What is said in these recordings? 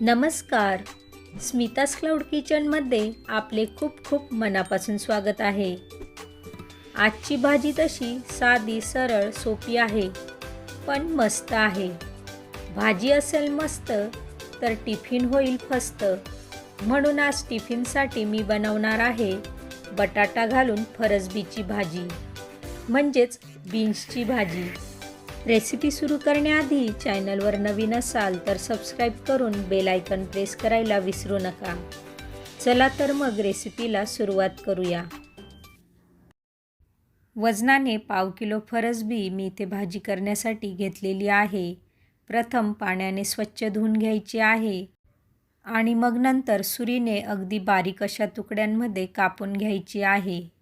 नमस्कार. स्मितास क्लाउड किचनमध्ये आपले खूप खूप मनापासून स्वागत आहे. आजची भाजी तशी साधी सरळ सोपी आहे पण मस्त आहे. भाजी असेल मस्त तर टिफिन होईल फस्त. म्हणून आज टिफिनसाठी मी बनवणार आहे बटाटा घालून फरसबीची भाजी म्हणजेच बीन्सची भाजी. रेसिपी सुरू करण्याआधी चॅनलवर नवीन असाल तर सबस्क्राईब करून बेल आयकन प्रेस करायला विसरू नका. चला तर मग रेसिपीला सुरुवात करूया. वजनाने पाव किलो फरसबी मी इथे भाजी करण्यासाठी घेतलेली आहे. प्रथम पाण्याने स्वच्छ धुवून घ्यायची आहे आणि मग नंतर सुरीने अगदी बारीक अशा तुकड्यांमध्ये कापून घ्यायची आहे.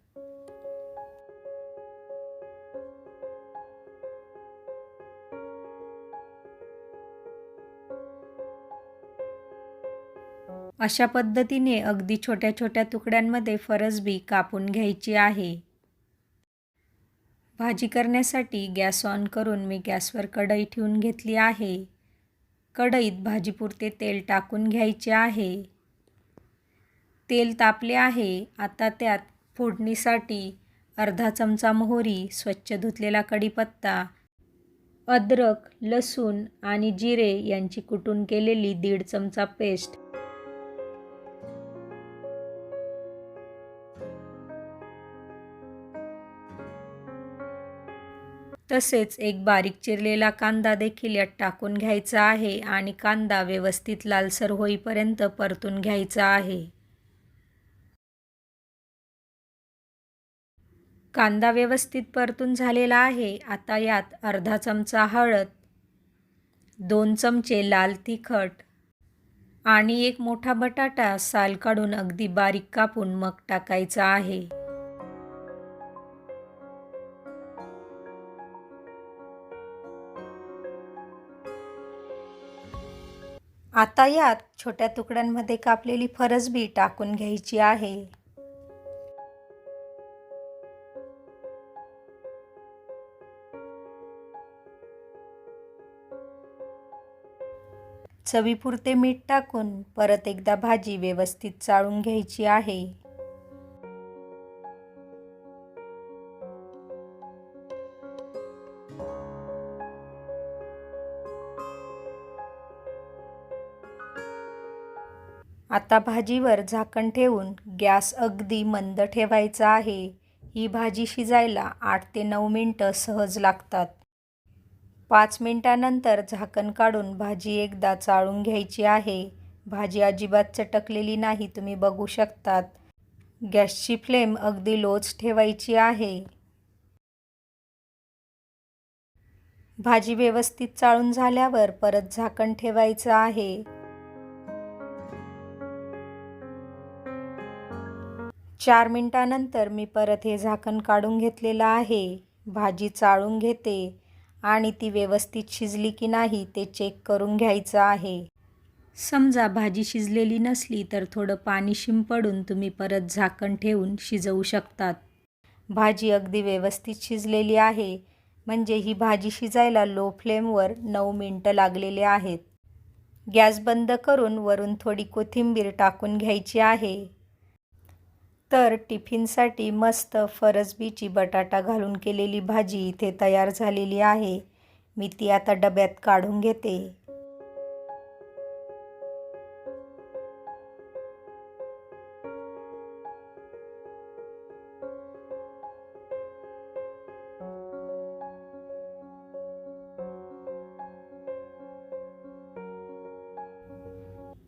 अशा पद्धतीने अगदी छोट्या छोट्या तुकड्यांमध्ये फरसबी कापून घ्यायची आहे. भाजी करण्यासाठी गॅस ऑन करून मी गॅसवर कढई ठेवून घेतली आहे. कढईत भाजीपुरते तेल टाकून घ्यायचे आहे. तेल तापले आहे. आता त्यात फोडणीसाठी अर्धा चमचा मोहरी स्वच्छ धुतलेला कढीपत्ता अद्रक लसूण आणि जिरे यांची कुटून केलेली दीड चमचा पेस्ट तसेच एक बारीक चिरलेला कांदा देखील यात टाकून घ्यायचा आहे आणि कांदा व्यवस्थित लालसर होईपर्यंत परतून घ्यायचा आहे. कांदा व्यवस्थित परतून झालेला आहे. आता यात अर्धा चमचा हळद दोन चमचे लाल तिखट आणि एक मोठा बटाटा साल काढून अगदी बारीक कापून मग टाकायचा आहे. आता यात छोट्या तुकड्यांमध्ये कापलेली फरसबी टाकून घ्यायची आहे. चवीपुरते मीठ टाकून परत एकदा भाजी व्यवस्थित चाळून घ्यायची आहे. आता भाजीवर झाकण ठेवून गॅस अगदी मंद ठेवायचा आहे. ही भाजी शिजायला आठ ते नऊ मिनटं सहज लागतात. पाच मिनटानंतर झाकण काढून भाजी एकदा चाळून घ्यायची आहे. भाजी अजिबात चटकलेली नाही तुम्ही बघू शकतात. गॅसची फ्लेम अगदी लोच ठेवायची आहे. भाजी व्यवस्थित चाळून झाल्यावर परत झाकण ठेवायचं आहे. चार मिनटानंतर मी परत हे झाकण काढून घेतलेलं आहे. भाजी चाळून घेते आणि ती व्यवस्थित शिजली की नाही ते चेक करून घ्यायचं आहे. समजा भाजी शिजलेली नसली तर थोडं पाणी शिंपडून तुम्ही परत झाकण ठेवून शिजवू शकतात. भाजी अगदी व्यवस्थित शिजलेली आहे. म्हणजे ही भाजी शिजायला लो फ्लेमवर नऊ मिनटं लागलेले आहेत. गॅस बंद करून वरून थोडी कोथिंबीर टाकून घ्यायची आहे. तर टिफिनसाठी मस्त फरसबीची बटाटा घालून केलेली भाजी इथे तयार झालेली आहे. मी ती आता डब्यात काढून घेते.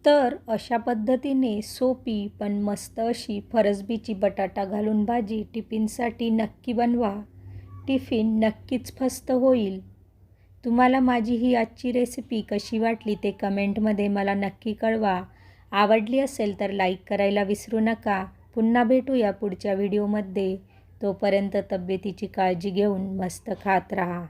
तर अशा पद्धतीने सोपी पण मस्त अशी फरसबीची बटाटा घालून भाजी टिफिनसाठी नक्की बनवा. टिफिन नक्कीच फस्त होईल. तुम्हाला माझी ही आजची रेसिपी कशी वाटली ते कमेंटमध्ये मला नक्की कळवा. आवडली असेल तर लाईक करायला विसरू नका. पुन्हा भेटूया पुढच्या व्हिडिओमध्ये. तोपर्यंत तब्येतीची काळजी घेऊन मस्त खात राहा.